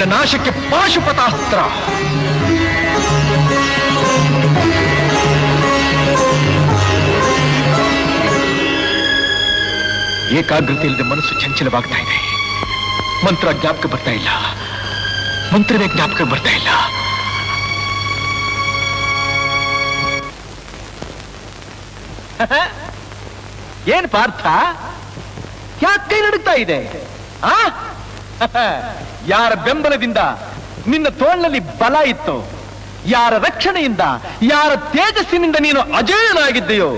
ನಿನ್ನ ನಾಶಕ್ಕೆ ಪಾಶುಪತಾಸ್ತ್ರ ಏಕಾಗ್ರತೆ ಇಲ್ಲದೆ ಮನಸ್ಸು ಚಂಚಲವಾಗ್ತಾ ಇದೆ. ಮಂತ್ರ ಜ್ಞಾಪಕ ಬರ್ತಾ ಇಲ್ಲ. ಮಂತ್ರವೇ ಜ್ಞಾಪಕ ಬರ್ತಾ ಇಲ್ಲ. ಏನ್ ಪಾರ್ಥ? ಯಾಕೆ ಕೈ ನಡುಗ್ತಾ ಇದೆ? ಆ? ಯಾರ ಬೆಂಬಲದಿಂದ ನಿನ್ನ ತೋಳ್ನಲ್ಲಿ ಬಲ ಇತ್ತು, ಯಾರ ರಕ್ಷಣೆಯಿಂದ, ಯಾರ ತೇಜಸ್ಸಿನಿಂದ ನೀನು ಅಜೇಯನಾಗಿದ್ದೆಯೋ,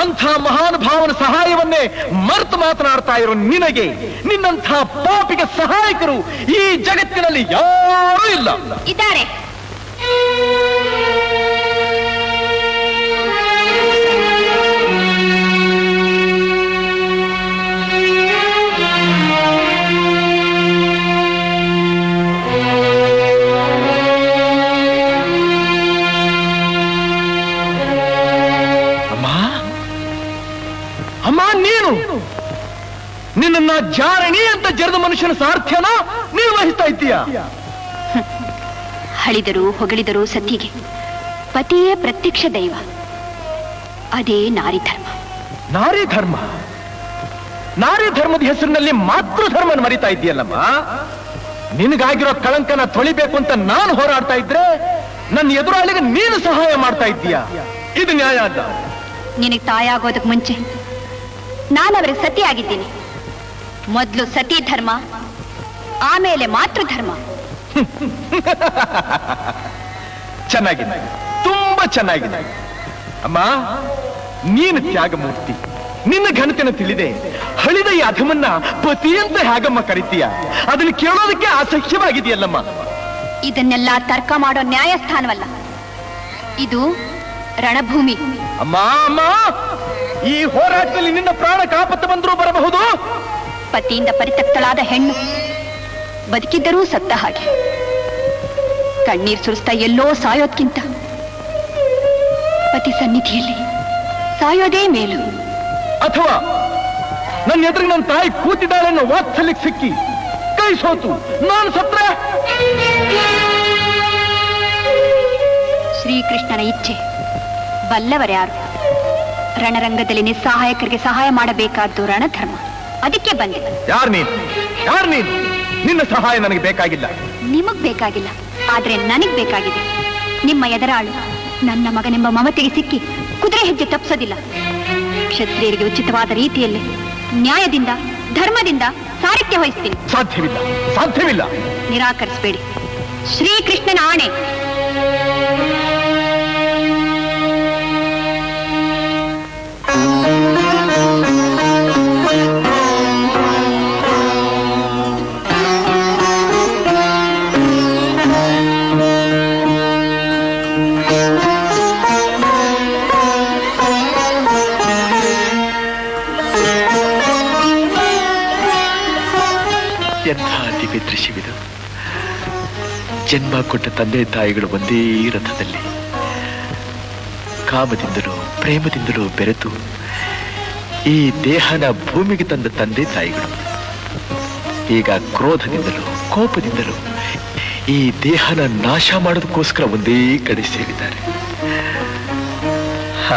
ಅಂಥ ಮಹಾನುಭಾವನ ಸಹಾಯವನ್ನೇ ಮರ್ತು ಮಾತನಾಡ್ತಾ ಇರೋ ನಿನಗೆ, ನಿನ್ನಂಥ ಪಾಪಿಗೆ ಸಹಾಯಕರು ಈ ಜಗತ್ತಿನಲ್ಲಿ ಯಾರೂ ಇಲ್ಲ. ಇದ್ದಾರೆ. ನಿನ್ನ ಜಾರಣಿ ಅಂತ ಜರದ ಮನುಷ್ಯನ ಸಾರ್ಥ್ಯನ ನೀನು ವಹಿಸ್ತಾ ಇದ್ದೀಯ? ಹಳಿದರು ಹೊಗಳಿದರು ಸತಿಗೆ ಪತಿಯೇ ಪ್ರತ್ಯಕ್ಷ ದೈವ. ಅದೇ ನಾರಿ ಧರ್ಮ. ನಾರಿ ಧರ್ಮ. ನಾರಿ ಧರ್ಮದ ಹೆಸರಿನಲ್ಲಿ ಮಾತೃ ಧರ್ಮನ ಮರಿತಾ ಇದೆಯಲ್ಲಮ್ಮ ನಿನಗಾಗಿರೋ ಕಳಂಕನ ತೊಳಿಬೇಕು ಅಂತ ನಾನು ಹೋರಾಡ್ತಾ ಇದ್ರೆ ನನ್ನ ಎದುರಾಳಿಗೆ ನೀನು ಸಹಾಯ ಮಾಡ್ತಾ ಇದ್ದೀಯ? ಇದು ನ್ಯಾಯ ಅಲ್ಲ ನಿನಗೆ ತಾಯಾಗೋದಕ್ಕೆ ಮುಂಚೆ ನಾನು ಅವರಿಗೆ ಸತಿ ಆಗಿದ್ದೀನಿ ಮೊದಲು ಸತಿ ಧರ್ಮ ಆಮೇಲೆ ಮಾತೃ ಧರ್ಮ ಚೆನ್ನಾಗಿದೆ. ತುಂಬಾ ಚೆನ್ನಾಗಿದೆ. ಅಮ್ಮ ನೀನು ತ್ಯಾಗಮೂರ್ತಿ. ನಿನ್ನ ಘನತೆನ ತಿಳಿದೆ. ಹಳಿದ ಈ ಅಧಮನ್ನ ಪತಿ ಅಂತ ಹೇಗಮ್ಮ ಕರಿತೀಯ? ಅದನ್ನ ಕೇಳೋದಕ್ಕೆ ಅಸಹ್ಯವಾಗಿದೆಯಲ್ಲಮ್ಮ. ಇದನ್ನೆಲ್ಲ ತರ್ಕ ಮಾಡೋ ನ್ಯಾಯಸ್ಥಾನವಲ್ಲ. ಇದು ರಣಭೂಮಿ. ಅಮ್ಮ ಅಮ್ಮ ಈ ಹೋರಾಟದಲ್ಲಿ ನಿನ್ನ ಪ್ರಾಣ ಬರಬಹುದು ಪತಿಯಿಂದ ಪರಿತಪ್ತಳಾದ ಹೆಣ್ಣು. ಬದುಕಿದ್ದರೂ ಸತ್ತ ಹಾಗೆ. ಕಣ್ಣೀರ್ ಸುರಿಸ್ತಾ ಎಲ್ಲೋ ಸಾಯೋದ್ಕಿಂತ. ಪತಿ ಸನ್ನಿಧಿಯಲ್ಲಿ ಸಾಯೋದೇ ಮೇಲು. ಅಥವಾ ನನ್ನ ಎದುರು ನನ್ನ ತಾಯಿ ಕೂತಿದ್ದಾಳೆ ಅನ್ನೋ ವಾತ್ಸಲ್ಯಕ್ಕೆ ಸಿಕ್ಕಿ ಕೈ ಸೋತು. ನಾನು ಸತ್ರೆ? ಶ್ರೀಕೃಷ್ಣನ ಇಚ್ಛೆ. ಬಲ್ಲವರ್ಯಾರು. ರಣರಂಗದಲ್ಲಿ ನಿಸ್ಸಹಾಯಕರಿಗೆ ಸಹಾಯ ಮಾಡಬೇಕಾದ್ದು ರಣಧರ್ಮ. ಅದಕ್ಕೆ ಬಂದೆ ಯಾರು ನೀನು? ಯಾರು ನೀನು? ನಿನ್ನ ಸಹಾಯ ನನಗೆ ಬೇಕಾಗಿಲ್ಲ. ನಿಮಗ್ ಬೇಕಾಗಿಲ್ಲ. ಆದ್ರೆ ನನಗ್ ಬೇಕಾಗಿದೆ. ನಿಮ್ಮ ಎದರಾಳು ನನ್ನ ಮಗನೆಂಬ ಮಮತೆಗೆ ಸಿಕ್ಕಿ ಕುದುರೆ ಹೆಜ್ಜೆ ತಪ್ಪಿಸೋದಿಲ್ಲ ಕ್ಷತ್ರಿಯರಿಗೆ ಉಚಿತವಾದ ರೀತಿಯಲ್ಲಿ ನ್ಯಾಯದಿಂದ ಧರ್ಮದಿಂದ ಸಾರಕ್ಕೆ ವಹಿಸ್ತೀನಿ. ಸಾಧ್ಯವಿಲ್ಲ. ಸಾಧ್ಯವಿಲ್ಲ. ನಿರಾಕರಿಸಬೇಡಿ. ಶ್ರೀಕೃಷ್ಣನ ಆಣೆ. ದಿವ್ಯ ಜನ್ಮ ಕೊಟ್ಟ ತಂದೆ ತಾಯಿಗಳು ಒಂದೇ ರಥದಲ್ಲಿ ಕಾಮದಿಂದಲೂ ಪ್ರೇಮದಿಂದಲೂ ಬೆರೆತು ಈ ದೇಹನ ಭೂಮಿಗೆ ತಂದ ತಂದೆ ತಾಯಿಗಳು. ಈಗ ಕ್ರೋಧದಿಂದಲೂ ಕೋಪದಿಂದಲೂ ಈ ದೇಹನ ನಾಶ ಮಾಡೋದಕ್ಕೋಸ್ಕರ ಒಂದೇ ಕಡೆ ಸೇರಿದ್ದಾರೆ.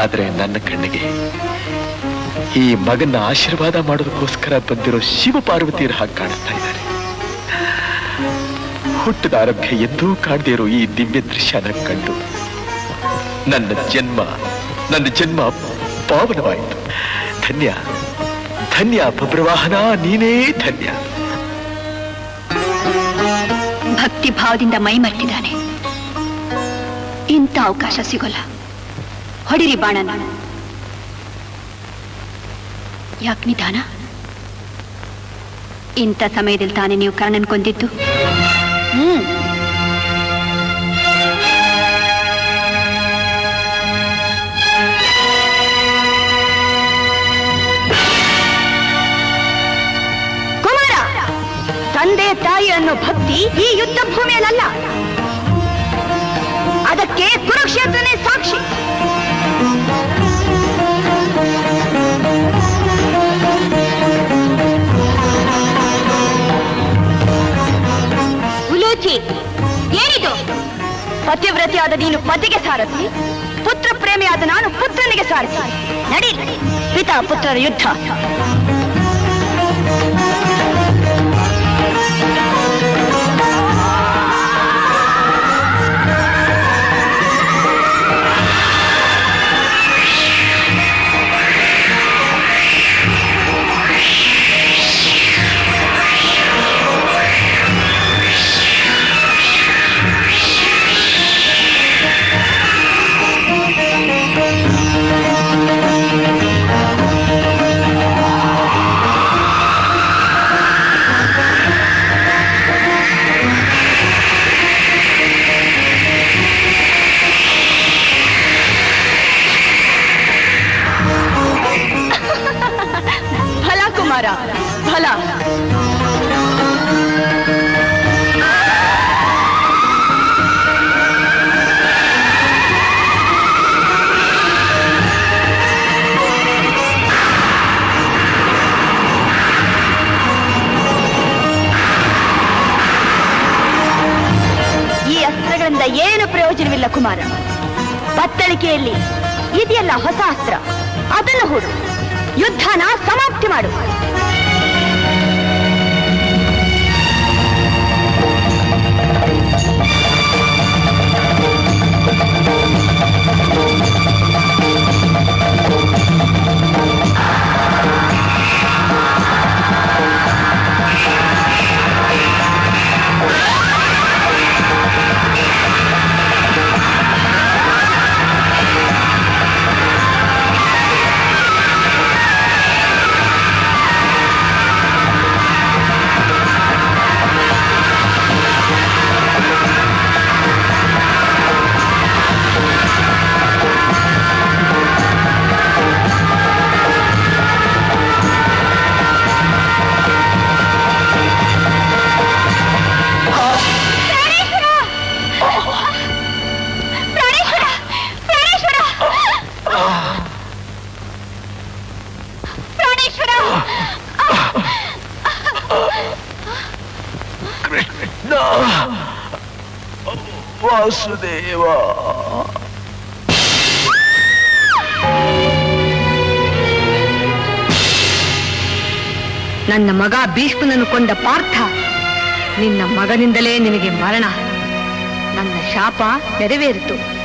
ಆದರೆ ನನ್ನ ಕಣ್ಣಿಗೆ ಈ ಮಗನ ಆಶೀರ್ವಾದ ಮಾಡೋದಕ್ಕೋಸ್ಕರ ಬಂದಿರೋ ಶಿವ ಪಾರ್ವತಿಯರ ಹಾಗೆ ಕಾಣಿಸ್ತಾ ಇದ್ದಾರೆ. ಹುಟ್ಟದ ಆರಭ್ಯ ಎಂದೂ ಕಾಣದೇ ಇರೋ ಈ ದಿವ್ಯ ದೃಶ್ಯನ ಕಂಡು. ನನ್ನ ಜನ್ಮ ನನ್ನ ಜನ್ಮ ಪಾವನವಾಯಿತು. ಧನ್ಯ ಧನ್ಯ ಪ್ರವಾಹನ ನೀನೇ ಧನ್ಯ. ಭಕ್ತಿ ಭಾವದಿಂದ ಮೈ ಮರ್ತಿದ್ದಾನೆ ಇಂಥ ಅವಕಾಶ ಸಿಗೋಲ್ಲ. ಹೊಡಿರಿ ಬಾಣನ. ಯಾಕೆ ನಿಧಾನ? ಇಂಥ ಸಮಯದಲ್ಲಿ ತಾನೇ ನೀವು ಕರ್ಣನ್ ಕೊಂದಿದ್ದು? ಹ್ಮ್. ಕುಮಾರ ತಂದೆ ತಾಯಿ ಅನ್ನೋ ಭಕ್ತಿ ಈ ಯುದ್ಧ ಭೂಮಿಯಲ್ಲ ಅದಕ್ಕೆ ಕುರುಕ್ಷೇತ್ರನೇ ಸಾಕ್ಷಿ. ಪತಿವ್ರತಿಯಾದ ನೀನು ಪತಿಗೆ ಸಾರಥಿ ಪುತ್ರ ಪ್ರೇಮಿಯಾದ ನಾನು ಪುತ್ರನಿಗೆ ಸಾರಥಿ ನಡಿ ಪಿತಾ ಪುತ್ರರ ಯುದ್ಧ. ಕುಮಾರ ಫಲ. ಈ ಅಸ್ತ್ರಗಳಿಂದ ಏನು ಪ್ರಯೋಜನವಿಲ್ಲ ಕುಮಾರ. ಬತ್ತಳಿಕೆಯಲ್ಲಿ ಇದೆಯಲ್ಲ ಹೊಸ ಅಸ್ತ್ರ. ಅದನ್ನು ಹೂಡು. ಯುದ್ಧನ ಸಮಾಪ್ತಿ ಮಾಡು ವಾಸುದೇವ ನನ್ನ ಮಗ ಭೀಷ್ಮನನ್ನು ಕೊಂಡ ಪಾರ್ಥ ನಿನ್ನ ಮಗನಿಂದಲೇ ನಿನಗೆ ಮರಣ. ನನ್ನ ಶಾಪ ನೆರವೇರಿತು.